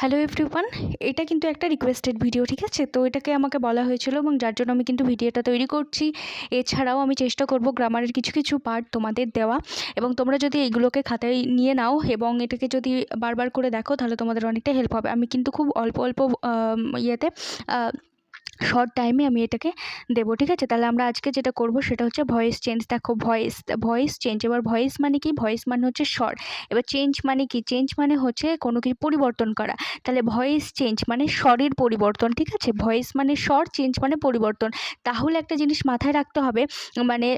Hello everyone এটা কিন্তু একটা রিকোয়েস্টেড ভিডিও ঠিক আছে? তো এটাকে আমাকে বলা হয়েছিল এবং যার জন্য আমি কিন্তু ভিডিওটা তৈরি করছি। এছাড়াও আমি চেষ্টা করব গ্রামারের কিছু কিছু পার্ট তোমাদের দেওয়া এবং তোমরা যদি এইগুলোকে খাতায় নিয়ে নাও এবং এটাকে যদি বারবার করে দেখো, তাহলে তোমাদের অনেকটা হেল্প হবে। আমি কিন্তু খুব অল্প অল্প ইয়েতে শর্ট টাইমে আমি এটাকে দেবো, ঠিক আছে? তাহলে আমরা আজকে যেটা করব সেটা হচ্ছে ভয়েস চেঞ্জ দেখো ভয়েস ভয়েস চেঞ্জ এবার ভয়েস মানে কি? ভয়েস মানে হচ্ছে স্বর এবার চেঞ্জ মানে কি? চেঞ্জ মানে হচ্ছে কোনো কিছু পরিবর্তন করা। তাহলে ভয়েস চেঞ্জ মানে স্বরের পরিবর্তন, ঠিক আছে? ভয়েস মানে স্বর চেঞ্জ মানে পরিবর্তন। তাহলে একটা জিনিস মাথায় রাখতে হবে মানে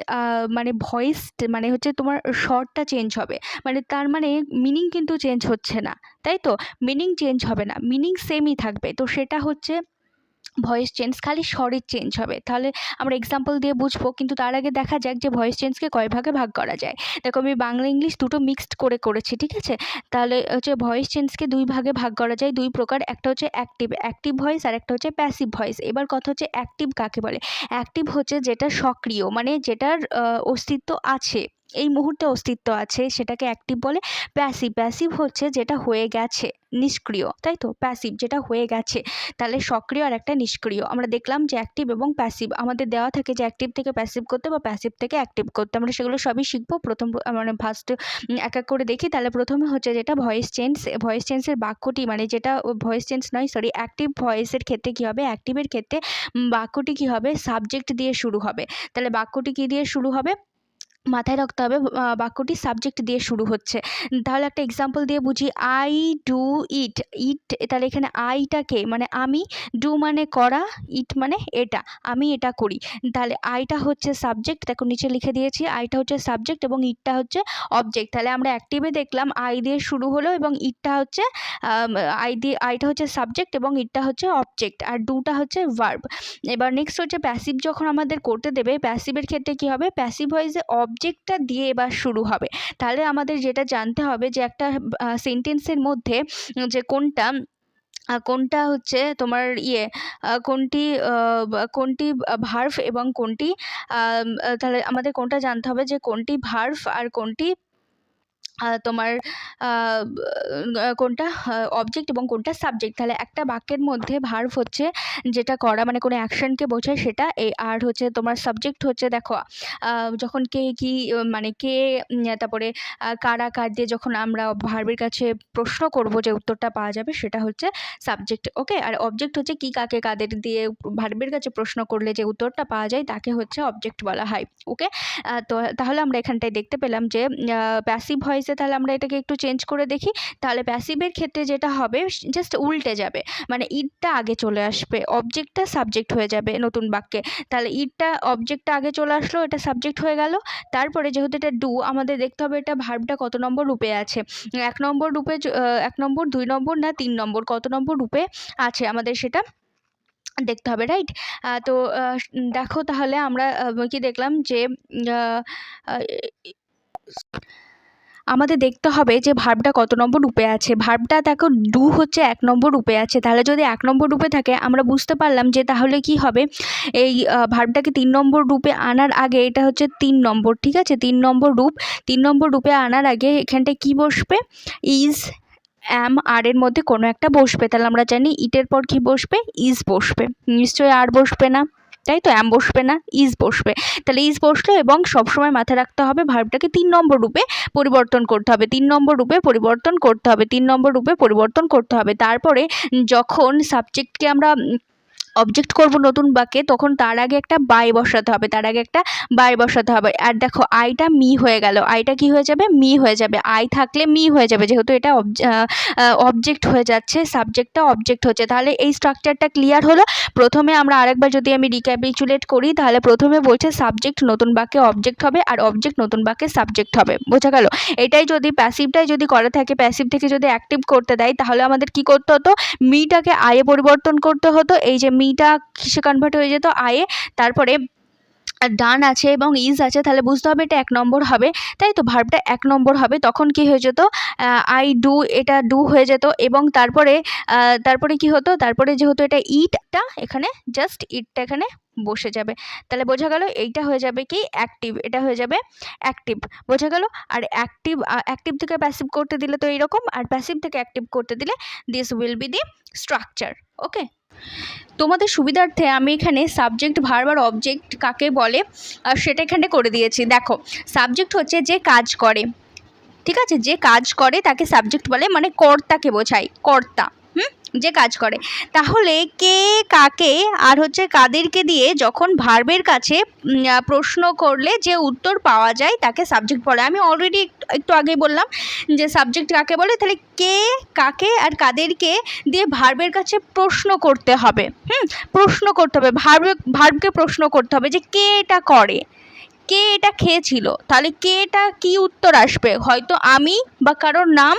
মানে ভয়েস মানে হচ্ছে তোমার স্বরটা চেঞ্জ হবে। মানে তার মানে মিনিং কিন্তু চেঞ্জ হচ্ছে না, তাই তো? মিনিং চেঞ্জ হবে না। মিনিং সেমই থাকবে। তো সেটা হচ্ছে ভয়েস চেঞ্জ খালি স্বরের চেঞ্জ হবে। তাহলে আমরা এক্সাম্পল দিয়ে বুঝব, কিন্তু তার আগে দেখা যাক যে ভয়েস চেঞ্জকে কয় ভাগে ভাগ করা যায়। দেখো আমি বাংলা ইংলিশ দুটো মিক্সড করে করেছি, ঠিক আছে? তাহলে হচ্ছে ভয়েস চেঞ্জকে দুই ভাগে ভাগ করা যায়, দুই প্রকার, একটা হচ্ছে অ্যাক্টিভ অ্যাক্টিভ ভয়েস আর একটা হচ্ছে প্যাসিভ ভয়েস এবার কথা হচ্ছে অ্যাক্টিভ কাকে বলে? অ্যাক্টিভ হচ্ছে যেটা সক্রিয় মানে যেটার অস্তিত্ব আছে। এই মুহূর্তে অস্তিত্ব আছে, সেটাকে অ্যাক্টিভ বলে প্যাসিভ প্যাসিভ হচ্ছে যেটা হয়ে গেছে, নিষ্ক্রিয়, তাই তো? প্যাসিভ যেটা হয়ে গেছে, তাহলে সক্রিয় আর একটা নিষ্ক্রিয়। আমরা দেখলাম যে অ্যাক্টিভ এবং প্যাসিভ আমাদের দেওয়া থাকে যে অ্যাক্টিভ থেকে প্যাসিভ করতে বা প্যাসিভ থেকে অ্যাক্টিভ করতে। আমরা সেগুলো সবই শিখব। প্রথম মানে ফার্স্ট এক এক করে দেখি। তাহলে প্রথমে হচ্ছে যেটা ভয়েস চেঞ্জ ভয়েস চেঞ্জের বাক্যটি মানে যেটা ভয়েস চেঞ্জ নয় সরি অ্যাক্টিভ ভয়েসের ক্ষেত্রে কী হবে? অ্যাক্টিভের ক্ষেত্রে বাক্যটি কী হবে? সাবজেক্ট দিয়ে শুরু হবে। তাহলে বাক্যটি কী দিয়ে শুরু হবে? মাথায় রাখতে হবে বাক্যটি সাবজেক্ট দিয়ে শুরু হচ্ছে। তাহলে একটা এক্সাম্পল দিয়ে বুঝি আই ডু ইট ইট তাহলে এখানে আইটাকে মানে আমি ডু মানে করা ইট মানে এটা। আমি এটা করি। তাহলে আইটা হচ্ছে সাবজেক্ট দেখো নিচে লিখে দিয়েছি আইটা হচ্ছে সাবজেক্ট এবং ইটটা হচ্ছে অবজেক্ট তাহলে আমরা অ্যাক্টিভে দেখলাম আই দিয়ে শুরু হলো এবং ইটটা হচ্ছে আই দিয়ে আইটা হচ্ছে সাবজেক্ট এবং ইটটা হচ্ছে অবজেক্ট আর ডুটা হচ্ছে ভার্ব এবার নেক্সট হচ্ছে প্যাসিভ যখন আমাদের করতে দেবে প্যাসিভের ক্ষেত্রে কী হবে? প্যাসিভ ভয়েসে অবজেক্টটা দিয়ে এবার শুরু হবে। তাহলে আমাদের যেটা জানতে হবে যে একটা সেন্টেন্সের মধ্যে যে কোনটা কোনটা হচ্ছে তোমার ইয়ে কোনটি কোনটি ভার্ভ এবং কোনটি তাহলে আমাদের কোনটা জানতে হবে যে কোনটি ভার্ভ আর কোনটি তোমার কোনটা? অবজেক্ট এবং কোনটা সাবজেক্ট তাহলে একটা বাক্যের মধ্যে ভার্ভ হচ্ছে যেটা করা মানে কোনো অ্যাকশনকে বোঝায় সেটা এই আর হচ্ছে তোমার সাবজেক্ট হচ্ছে দেখো যখন কে কি মানে কে তারপরে কারা কার দিয়ে যখন আমরা ভার্বের কাছে প্রশ্ন করব যে উত্তরটা পাওয়া যাবে সেটা হচ্ছে সাবজেক্ট ওকে আর অবজেক্ট হচ্ছে কি কাকে কাদের দিয়ে ভার্বের কাছে প্রশ্ন করলে যে উত্তরটা পাওয়া যায় তাকে হচ্ছে অবজেক্ট বলা হয় ওকে তো তাহলে আমরা এখানটায় দেখতে পেলাম যে প্যাসিভ ভয়েসে তাহলে আমরা এটাকে একটু চেঞ্জ করে দেখি। তাহলে প্যাসিভের ক্ষেত্রে যেটা হবে জাস্ট উল্টে যাবে। মানে ইটটা আগে চলে আসবে অবজেক্টটা সাবজেক্ট হয়ে যাবে নতুন বাক্যে। তাহলে ইটটা অবজেক্টটা আগে চলে আসলো, এটা সাবজেক্ট হয়ে গেল। তারপরে যেহেতু এটা ডু আমাদের দেখতে হবে এটা ভার্বটা কত নম্বর রূপে আছে। এক নম্বর রূপে এক নম্বর, দুই নম্বর না তিন নম্বর, কত নম্বর রূপে আছে আমাদের সেটা দেখতে হবে রাইট তো দেখো তাহলে আমরা কি দেখলাম যে আমাদের দেখতে হবে যে ভার্বটা কত নম্বর রূপে আছে। ভার্বটা দেখো ডু হচ্ছে এক নম্বর রূপে আছে। তাহলে যদি এক নম্বর রূপে থাকে, আমরা বুঝতে পারলাম যে তাহলে কি হবে? এই ভার্বটাকে তিন নম্বর রূপে আনার আগে এটা হচ্ছে তিন নম্বর, ঠিক আছে? তিন নম্বর রূপ। তিন নম্বর রূপে আনার আগে এখানটায় কি বসবে? ইজ অ্যাম আর এর মধ্যে কোনো একটা বসবে। তাহলে আমরা জানি ইটের পর কি বসবে? ইজ বসবে। নিশ্চয়ই আর বসবে না। তাই তো অ্যাম বসবে না ইজ বসবে। তাহলে ইজ বসল এবং সবসময় মাথায় রাখতে হবে ভার্বটাকে তিন নম্বর রূপে পরিবর্তন করতে হবে। তিন নম্বর রূপে পরিবর্তন করতে হবে, তিন নম্বর রূপে পরিবর্তন করতে হবে। তারপরে যখন সাবজেক্টকে আমরা অবজেক্ট করব নতুন বাক্যে, তখন তার আগে একটা বাই বসাতে হবে, তার আগে একটা বাই বসাতে হবে। আর দেখো আইটা মি হয়ে গেল। আইটা কি হয়ে যাবে? মি হয়ে যাবে। আই থাকলে মি হয়ে যাবে। যেহেতু এটা অবজেক্ট হয়ে যাচ্ছে সাবজেক্টটা অবজেক্ট হচ্ছে। তাহলে এই স্ট্রাকচারটা ক্লিয়ার হলো। প্রথমে আমরা আরেকবার যদি আমি রিক্যাপিচুলেট করি, তাহলে প্রথমে বলছে সাবজেক্ট নতুন বাক্যে অবজেক্ট হবে আর অবজেক্ট নতুন বাক্যে সাবজেক্ট হবে। বোঝা গেল? এটাই যদি প্যাসিভটাই যদি করা থাকে প্যাসিভ থেকে যদি অ্যাক্টিভ করতে দেয়, তাহলে আমাদের কি করতে হতো? মিটাকে আয়ে পরিবর্তন করতে হতো। এই যে মিটা কিসে কনভার্ট হয়ে যেত? আয়ে তারপরে ডান আছে এবং ইজ আছে, তাহলে বুঝতে হবে এটা এক নম্বর হবে। তাই তো ভার্বটা এক নম্বর হবে। তখন কি হয়ে যেত? আই ডু এটা ডু হয়ে যেত। এবং তারপরে তারপরে কি হতো? তারপরে যেহেতু এটা ইটটা এখানে জাস্ট ইটটা এখানে বসে যাবে। তাহলে বোঝা গেল এইটা হয়ে যাবে কি? অ্যাক্টিভ এটা হয়ে যাবে অ্যাক্টিভ বোঝা গেল? আর অ্যাক্টিভ অ্যাক্টিভ থেকে প্যাসিভ করতে দিলে তো এইরকম, আর প্যাসিভ থেকে অ্যাক্টিভ করতে দিলে this will be the structure okay তোমাদের সুবিধার্থে আমি এখানে সাবজেক্ট ভার্ব অবজেক্ট কাকে বলে সেটা এখানে করে দিয়েছি। দেখো সাবজেক্ট হচ্ছে যে কাজ করে। ঠিক আছে? যে কাজ করে তাকে সাবজেক্ট বলে মানে কর্তাকে বোঝায়। কর্তা। যে কাজ করে। তাহলে কে কাকে আর হচ্ছে কাদেরকে দিয়ে যখন ভার্বের কাছে প্রশ্ন করলে যে উত্তর পাওয়া যায় তাকে সাবজেক্ট বলে। আমি অলরেডি একটু আগেই বললাম যে সাবজেক্ট কাকে বলে, তাহলে কে, কাকে আর কাদেরকে দিয়ে ভার্বের কাছে প্রশ্ন করতে হবে। হুম, প্রশ্ন করতে হবে। ভার্ব, ভার্বকে প্রশ্ন করতে হবে যে কে এটা করে? কে এটা খেয়েছিল? তাহলে কে এটা কি উত্তর আসবে? হয়তো আমি বা কারোর নাম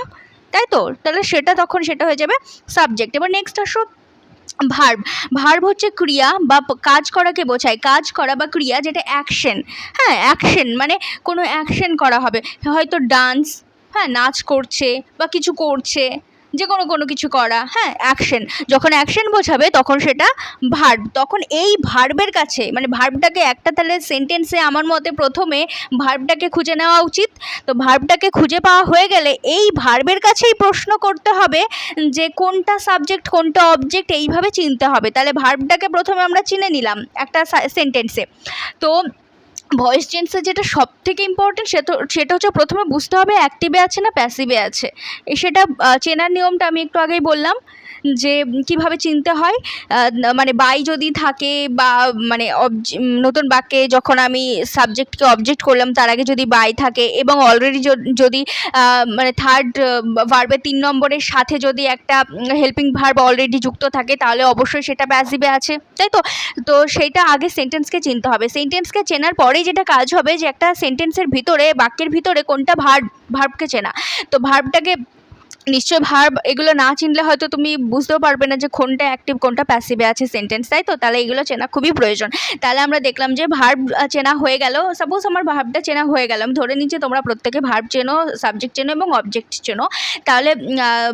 তাই তো? তাহলে সেটা তখন সেটা হয়ে যাবে সাবজেক্ট এবার নেক্সট আসো ভার্ব ভার্ব হচ্ছে ক্রিয়া বা কাজ করাকে বোঝায়। কাজ করা বা ক্রিয়া যেটা অ্যাকশন হ্যাঁ অ্যাকশন মানে কোনো অ্যাকশন করা হবে। হয়তো ডান্স হ্যাঁ নাচ করছে বা কিছু করছে। যে কোনো কোনো কিছু করা হ্যাঁ অ্যাকশন যখন অ্যাকশন বোঝাবে, তখন সেটা ভার্ব তখন এই ভার্বের কাছে মানে ভার্বটাকে একটা তাহলে সেন্টেন্সে আমার মতে প্রথমে ভার্বটাকে খুঁজে নেওয়া উচিত। তো ভার্বটাকে খুঁজে পাওয়া হয়ে গেলে এই ভার্বের কাছেই প্রশ্ন করতে হবে যে কোনটা সাবজেক্ট কোনটা অবজেক্ট এইভাবে চিনতে হবে। তাহলে ভার্বটাকে প্রথমে আমরা চিনে নিলাম একটা সেন্টেন্সে তো ভয়েস চেঞ্জে যেটা সব থেকে ইম্পর্টেন্ট সে তো সেটা হচ্ছে প্রথমে বুঝতে হবে অ্যাক্টিভে আছে না প্যাসিভে আছে। সেটা চেনার নিয়মটা আমি একটু আগেই বললাম। যে কীভাবে চিনতে হয় মানে বাই যদি থাকে বা মানে নতুন বাক্যে যখন আমি সাবজেক্টকে অবজেক্ট করলাম, তার আগে যদি বাই থাকে এবং অলরেডি যদি মানে থার্ড ভার্বের তিন নম্বরের সাথে যদি একটা হেল্পিং ভার্ব অলরেডি যুক্ত থাকে, তাহলে অবশ্যই সেটা প্যাসিভে আছে, তাই তো? তো সেইটা আগে সেন্টেন্সকে চিনতে হবে। সেন্টেন্সকে চেনার পরেই যেটা কাজ হবে যে একটা সেন্টেন্সের ভিতরে, বাক্যের ভিতরে কোনটা ভার্ব ভার্বকে চেনা। তো ভার্বটাকে নিশ্চয় ভার্ব এগুলো না চিনলে হয়তো তুমি বুঝতেও পারবে না যে কোনটা অ্যাক্টিভ কোনটা প্যাসিভে আছে সেন্টেন্স তাই তো? তাহলে এগুলো চেনা খুবই প্রয়োজন। তাহলে আমরা দেখলাম যে ভার্ব চেনা হয়ে গেল। সাপোজ আমার ভার্বটা চেনা হয়ে গেল। ধরে নিচ্ছি তোমরা প্রত্যেকে ভার্ব চেনো সাবজেক্ট চেনো এবং অবজেক্ট চেনো। তাহলে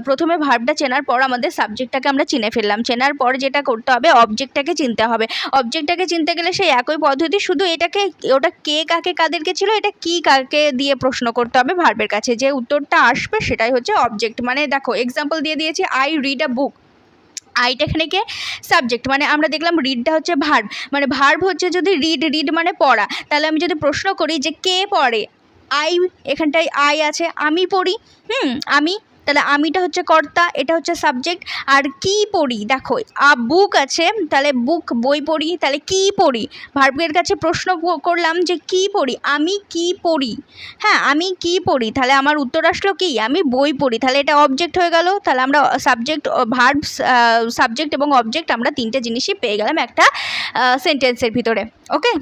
প্রথমে ভার্বটা চেনার পর আমাদের সাবজেক্টটাকে আমরা চিনে ফেললাম। চেনার পর যেটা করতে হবে অবজেক্টটাকে চিনতে হবে। অবজেক্টটাকে চিনতে গেলে সেই একই পদ্ধতি শুধু এটাকে, ওটা কে কাকে কাদেরকে ছিল, এটা কি কাকে দিয়ে প্রশ্ন করতে হবে ভার্বের কাছে। যে উত্তরটা আসবে সেটাই হচ্ছে অবজেক্ট মানে দেখো এক্সাম্পল দিয়ে দিয়েছি আই রিড আ বুক আইটা এখানে কে? সাবজেক্ট মানে আমরা দেখলাম রিডটা হচ্ছে ভার্ব মানে ভার্ব হচ্ছে যদি রিড রিড মানে পড়া। তাহলে আমি যদি প্রশ্ন করি যে কে পড়ে? আই এখানটায় আই আছে, আমি পড়ি। হুম, আমি তাহলে আমিটা হচ্ছে কর্তা, এটা হচ্ছে সাবজেক্ট আর কি পড়ি? দেখো, আ বুক আছে, তাহলে বুক বই পড়ি, তাহলে কি পড়ি? ভার্বের কাছে প্রশ্ন করলাম যে কি পড়ি? আমি কি পড়ি? হ্যাঁ আমি কি পড়ি? তাহলে আমার উত্তর আসলো কি? আমি বই পড়ি। তাহলে এটা অবজেক্ট হয়ে গেল। তাহলে আমরা সাবজেক্ট ভার্ব সাবজেক্ট এবং অবজেক্ট আমরা তিনটে জিনিসই পেয়ে গেলাম একটা সেন্টেন্সের ভিতরে। ওকে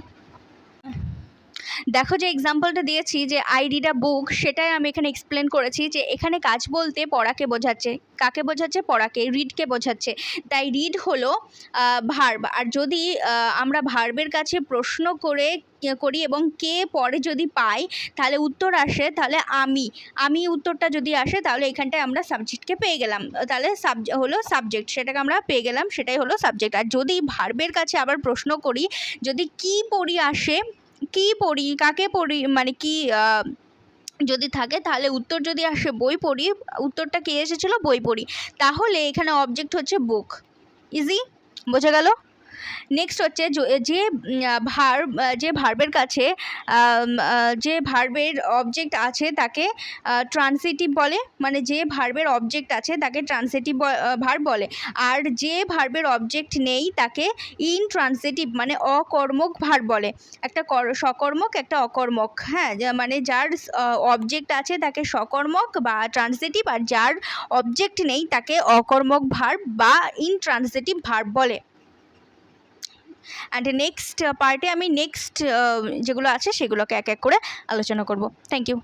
দেখো যে এক্সাম্পলটা দিয়েছি যে আই রিড আ বুক সেটাই আমি এখানে এক্সপ্লেন করেছি যে এখানে কাজ বলতে পড়াকে বোঝাচ্ছে। কাকে বোঝাচ্ছে? পড়াকে রিডকে বোঝাচ্ছে। তাই রিড হলো ভার্ব আর যদি আমরা ভার্বের কাছে প্রশ্ন করে, করি এবং কে পরে যদি পাই, তাহলে উত্তর আসে, তাহলে আমি। আমি উত্তরটা যদি আসে, তাহলে এখানটায় আমরা সাবজেক্টকে পেয়ে গেলাম। তাহলে সাব হলো সাবজেক্ট সেটাকে আমরা পেয়ে গেলাম, সেটাই হলো সাবজেক্ট আর যদি ভার্বের কাছে আবার প্রশ্ন করি, যদি কি পড়ি আসে কি পড়ি, কাকে পড়ি মানে কি যদি থাকে তাহলে উত্তর যদি আসে বই পড়ি, উত্তরটা কে এসেছিল? বই পড়ি। তাহলে এখানে অবজেক্ট হচ্ছে বুক ইজি বোঝা গেল? নেক্সট হচ্ছে যে ভার্ব যে ভার্বের কাছে যে ভার্বের অবজেক্ট আছে তাকে ট্রান্সিটিভ বলে মানে যে ভার্বের অবজেক্ট আছে তাকে ট্রান্সিটিভ ভার্ব বলে। আর যে ভার্বের অবজেক্ট নেই তাকে ইন ইনট্রান্সিটিভ মানে অকর্মক ভার্ব বলে। একটা কর- সকর্মক, একটা অকর্মক হ্যাঁ? মানে যার অবজেক্ট আছে তাকে সকর্মক বা ট্রান্সিটিভ আর যার অবজেক্ট নেই তাকে অকর্মক ভার্ব বা ইন ইনট্রান্সিটিভ ভার্ব বলে। অ্যান্ড নেক্সট পার্টে আমি নেক্সট যেগুলো আছে সেগুলোকে এক এক করে আলোচনা করব। Thank you